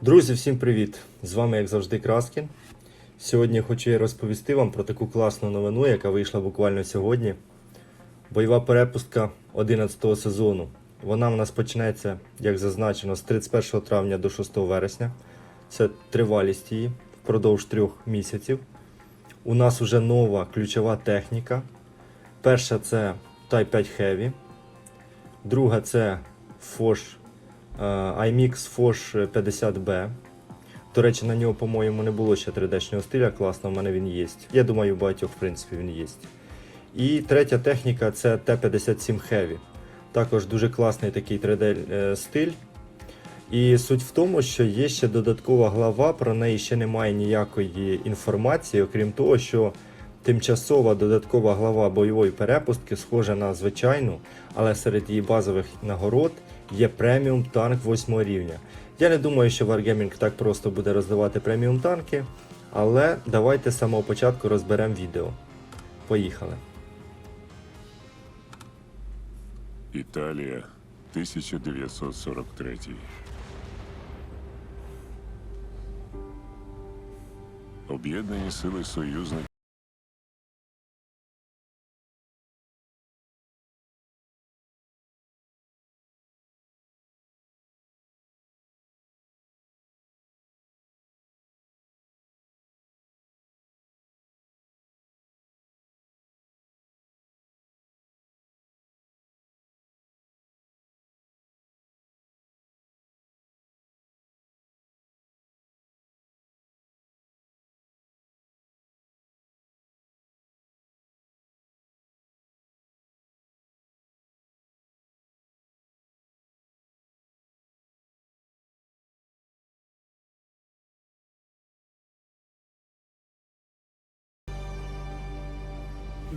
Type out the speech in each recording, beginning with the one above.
Друзі, всім привіт! З вами, як завжди, Краскін. Сьогодні хочу я розповісти вам про таку класну новину, яка вийшла буквально сьогодні. Бойова перепустка 11 сезону. Вона в нас почнеться, як зазначено, з 31 травня до 6 вересня. Це тривалість її впродовж трьох місяців. У нас вже нова ключова техніка. Перша це Type 5 Heavy. Друга це Foch iMix Foch 50B. До речі, на нього, по-моєму, не було ще 3D-шнього стиля, класно, в мене він є. Я думаю, у багатьох, в принципі, він є. І третя техніка це T57 Heavy. Також дуже класний такий 3D е. І суть в тому, що є ще додаткова глава, про неї ще немає ніякої інформації, окрім того, що тимчасова додаткова глава бойової перепустки схожа на звичайну, але серед її базових нагород є преміум танк 8 рівня. Я не думаю, що Wargaming так просто буде роздавати преміум танки, але давайте з самого початку розберемо відео. Поїхали. Італія, 1943. Об'єднані сили союзників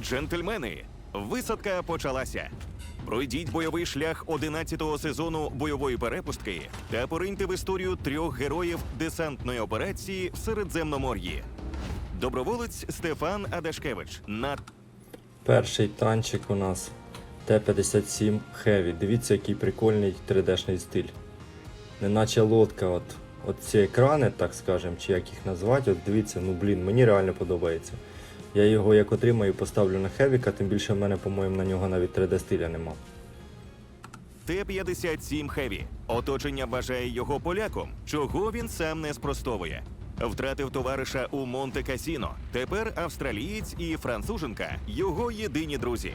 Джентльмени, висадка почалася. Пройдіть бойовий шлях 11-го сезону бойової перепустки та пориньте в історію трьох героїв десантної операції в Середземномор'ї. Доброволець Стефан Адашкевич на Перший танчик у нас Т-57 Heavy. Дивіться, який прикольний 3D-шний стиль. Неначе лодка, от, от ці екрани, так скажемо, чи як їх назвати, от дивіться, ну блін, мені реально подобається. Я його як отримаю, поставлю на Хевіка, тим більше в мене, по-моєму, на нього навіть 3D стиля нема. Т-57 Хеві. Оточення вважає його поляком, чого він сам не спростовує. Втратив товариша у Монте Касіно. Тепер австралієць і француженка його єдині друзі.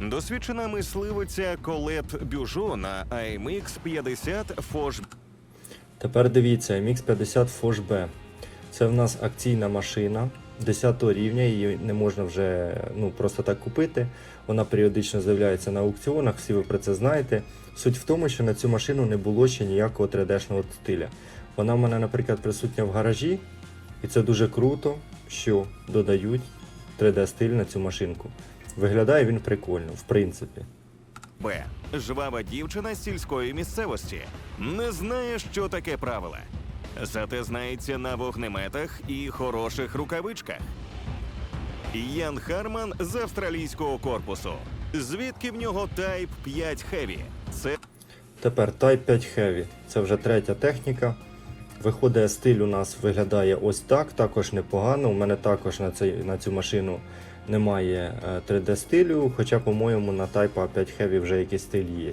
Досвідчена мисливиця Колет Бюжо на AMX 50 Foch Тепер дивіться, MX50 Foch B. Це в нас акційна машина 10 рівня, її не можна вже ну, просто так купити. Вона періодично з'являється на аукціонах, всі ви про це знаєте. Суть в тому, що на цю машину не було ще ніякого 3D-шного стиля. Вона в мене, наприклад, присутня в гаражі, і це дуже круто, що додають 3D-стиль на цю машинку. Виглядає він прикольно, в принципі. Б. Жвава дівчина з сільської місцевості. Не знає, що таке правила. Зате знається на вогнеметах і хороших рукавичках. Ян Харман з австралійського корпусу. Звідки в нього Type 5 Heavy? Це Тепер Type 5 Heavy. Це вже третя техніка. Виходить, стиль у нас виглядає ось так, також непогано. У мене також на, цей, на цю машину немає е, 3D стилю, хоча, по-моєму, на Type 5 Heavy вже якийсь стиль є.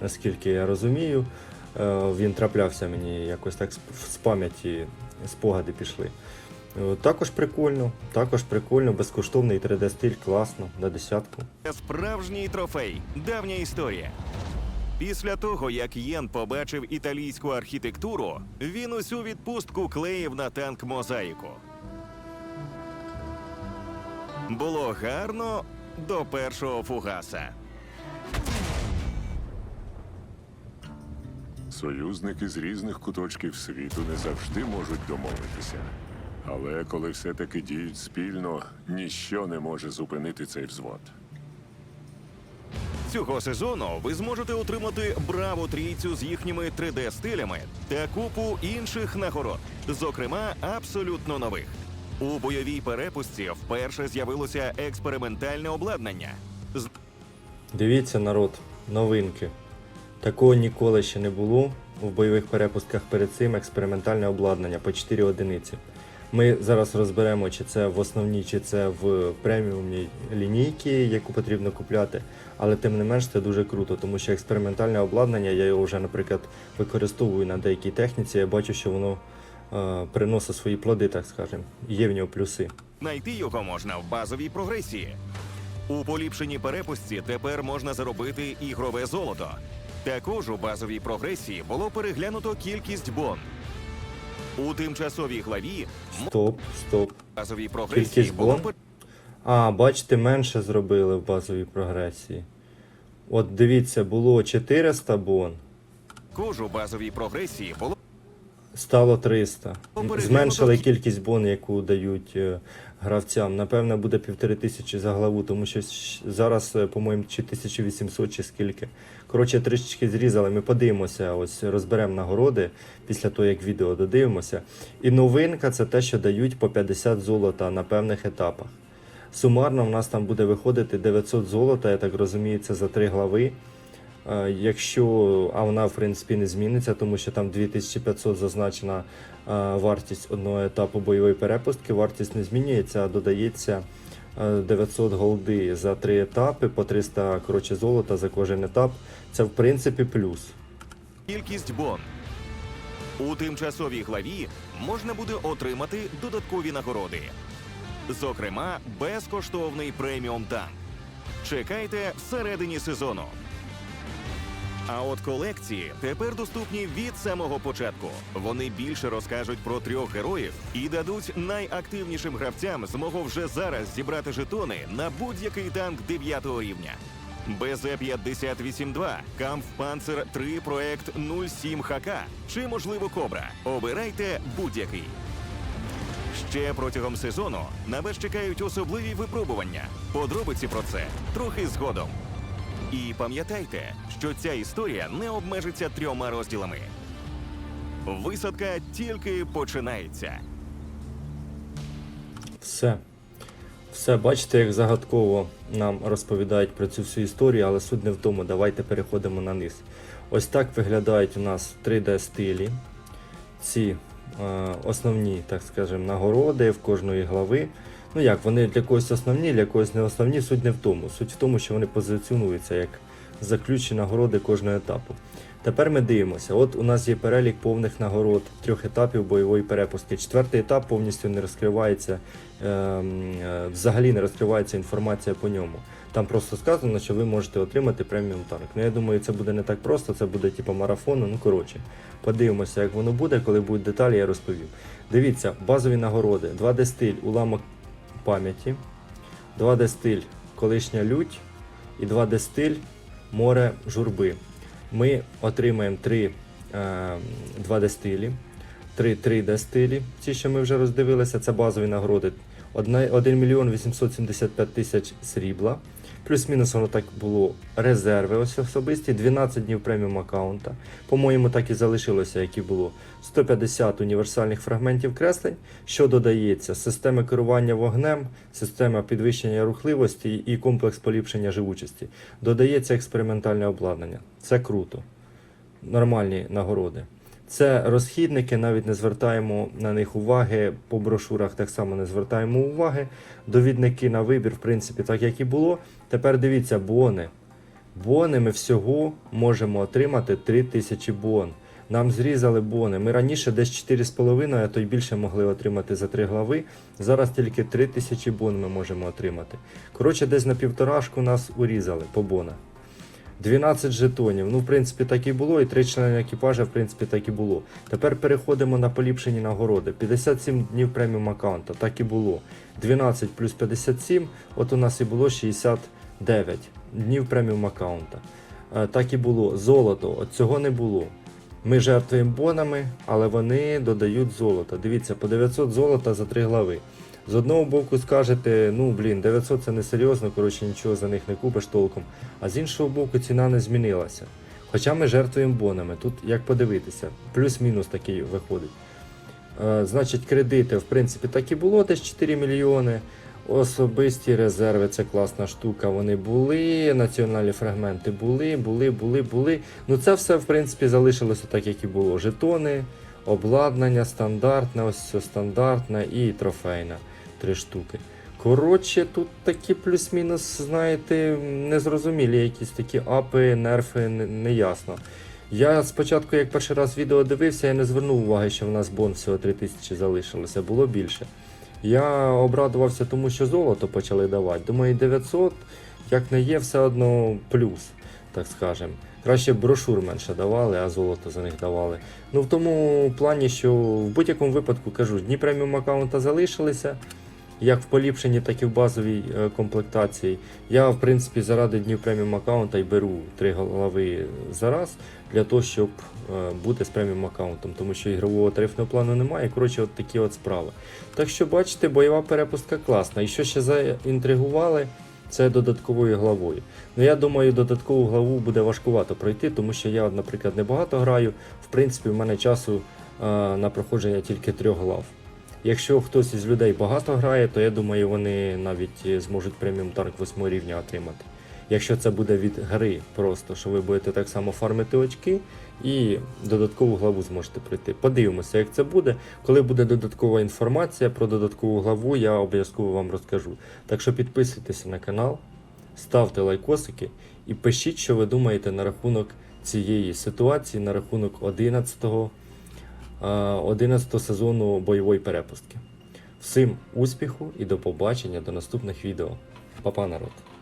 Наскільки я розумію, Е, він траплявся мені якось так з- пам'яті, спогади пішли. Е, Також прикольно, також прикольно, безкоштовний 3D стиль, класно, на десятку. справжній трофей. Давня історія. Після того, як Єн побачив італійську архітектуру, він усю відпустку клеїв на танк мозаїку. Було гарно до першого фугаса. Союзники з різних куточків світу не завжди можуть домовитися. Але коли все-таки діють спільно, ніщо не може зупинити цей взвод. Цього сезону ви зможете отримати браво трійцю з їхніми 3D-стилями та купу інших нагород, зокрема абсолютно нових. У бойовій перепустці вперше з'явилося експериментальне обладнання. З- Дивіться, народ, новинки. Такого ніколи ще не було. в бойових перепустках перед цим експериментальне обладнання по 4 одиниці. Ми зараз розберемо, чи це в основній, чи це в преміумній лінійці, яку потрібно купляти. Але тим не менш це дуже круто, тому що експериментальне обладнання, я його вже, наприклад, використовую на деякій техніці. Я бачу, що воно е, приносить свої плоди, так скажемо. Є в нього плюси. Знайти його можна в базовій прогресії. У поліпшеній перепустці тепер можна заробити ігрове золото. Також у базовій прогресії було переглянуто кількість бон. У тимчасовій главі Стоп, стоп. базовій прогресії Кількість було бон? пер- А, бачите, менше зробили в базовій прогресії. От дивіться, було 400 бон, також у базовій прогресії було стало 300. Зменшили кількість бон, яку дають е, гравцям. Напевно, буде півтори тисячі за главу, тому що зараз, е, по-моєму, чи 1800 чи скільки. Коротше, трішечки зрізали. Ми подивимося, ось розберемо нагороди після того, як відео додивимося. І новинка це те, що дають по 50 золота на певних етапах. Сумарно в нас там буде виходити 900 золота, я так розумію, це за три глави. Е, Якщо, а вона в принципі не зміниться, тому що там 2500 зазначена е, вартість одного етапу бойової перепустки, вартість не змінюється, а додається е, 900 голди за три етапи, по 300 коротше, золота за кожен етап. Це в принципі плюс. кількість бон. У тимчасовій главі можна буде отримати додаткові нагороди. Зокрема, безкоштовний преміум танк. Чекайте всередині сезону. А от колекції тепер доступні від самого початку. Вони більше розкажуть про трьох героїв і дадуть найактивнішим гравцям змогу вже зараз зібрати жетони на будь-який танк 9 рівня. БЗ-58-2, Камфпанцер 3 проект 07 ХК чи, можливо, Кобра. Обирайте будь-який. Ще протягом сезону на вас чекають особливі випробування. Подробиці про це трохи згодом. І пам'ятайте, що ця історія не обмежиться трьома розділами. Висадка тільки починається. Все. Все, бачите, як загадково нам розповідають про цю всю історію, але суть не в тому. Давайте переходимо на низ. Ось так виглядають у нас 3D стилі. Ці е, основні, так скажемо, нагороди в кожної глави. Ну як, вони для когось основні, для когось не основні. Суть не в тому. Суть в тому, що вони позиціонуються як заключені нагороди кожного етапу. Тепер ми дивимося. От у нас є перелік повних нагород трьох етапів бойової перепустки. Четвертий етап повністю не розкривається, ем, е, взагалі не розкривається інформація по ньому. Там просто сказано, що ви можете отримати преміум танк. Ну я думаю, це буде не так просто, це буде типу марафону. Ну коротше, подивимося, як воно буде, коли будуть деталі, я розповім. Дивіться, базові нагороди: 2D стиль, уламок пам'яті, 2D стиль, колишня лють і 2D стиль, море журби. Ми отримаємо 3 е, 2D стилі, 3 3D стилі. Ці, що ми вже роздивилися, це базові нагороди. 1 мільйон 875 тисяч срібла. Плюс-мінус воно так було резерви ось особисті, 12 днів преміум аккаунта. По-моєму, так і залишилося, як і було. 150 універсальних фрагментів креслень, що додається система керування вогнем, система підвищення рухливості і комплекс поліпшення живучості. Додається експериментальне обладнання. Це круто. Нормальні нагороди. Це розхідники, навіть не звертаємо на них уваги. По брошурах так само не звертаємо уваги. Довідники на вибір, в принципі, так як і було. Тепер дивіться, бони. Бони ми всього можемо отримати 3000 бон. Нам зрізали бони. Ми раніше десь 4,5, а то й більше могли отримати за 3 глави. Зараз тільки 3000 бон ми можемо отримати. Коротше, десь на півторашку нас урізали по бонах. 12 жетонів. Ну, в принципі, так і було, і 3 члени екіпажа, в принципі, так і було. Тепер переходимо на поліпшені нагороди. 57 днів преміум аккаунта, так і було. 12 плюс 57, от у нас і було 69 днів преміум аккаунта. Е, Так і було. Золото, от цього не було. Ми жертвуємо бонами, але вони додають золото. Дивіться, по 900 золота за 3 глави. З одного боку скажете, ну блін, 900 це не серйозно, коротше нічого за них не купиш толком. А з іншого боку, ціна не змінилася. Хоча ми жертвуємо бонами. Тут як подивитися, плюс-мінус такий виходить. Е, значить, кредити, в принципі, так і було, десь 4 мільйони. Особисті резерви це класна штука. Вони були, національні фрагменти були, були, були, були. Ну це все, в принципі, залишилося так, як і було. Жетони, обладнання, стандартне, ось все стандартне і трофейна. Три штуки. Коротше, тут такі плюс-мінус, знаєте, незрозумілі якісь такі апи, нерфи, не- неясно. Я спочатку, як перший раз відео дивився, я не звернув уваги, що в нас бон всього 3000 залишилося, було більше. Я обрадувався тому, що золото почали давати. Думаю, 900, як не є, все одно плюс, так скажем. Краще брошур менше давали, а золото за них давали. Ну в тому плані, що в будь-якому випадку кажу, дні преміум аккаунта залишилися, як в поліпшенні, так і в базовій е, комплектації. Я, в принципі, заради днів преміум аккаунта й беру три голови за раз для того, щоб е, бути з преміум аккаунтом, тому що ігрового тарифного плану немає. Коротше, от такі от справи. Так що, бачите, бойова перепустка класна. І що ще заінтригували, це додатковою главою. Ну я думаю, додаткову главу буде важкувато пройти, тому що я, наприклад, небагато граю. В принципі, в мене часу е, на проходження тільки трьох глав. Якщо хтось із людей багато грає, то я думаю, вони навіть е, зможуть преміум танк 8 рівня отримати. Якщо це буде від гри, просто що ви будете так само фармити очки і додаткову главу зможете пройти. Подивимося, як це буде. Коли буде додаткова інформація про додаткову главу, я обов'язково вам розкажу. Так що підписуйтеся на канал, ставте лайкосики і пишіть, що ви думаєте на рахунок цієї ситуації, на рахунок 11-го 11 сезону бойової перепустки. Всім успіху і до побачення до наступних відео. Па-па, народ!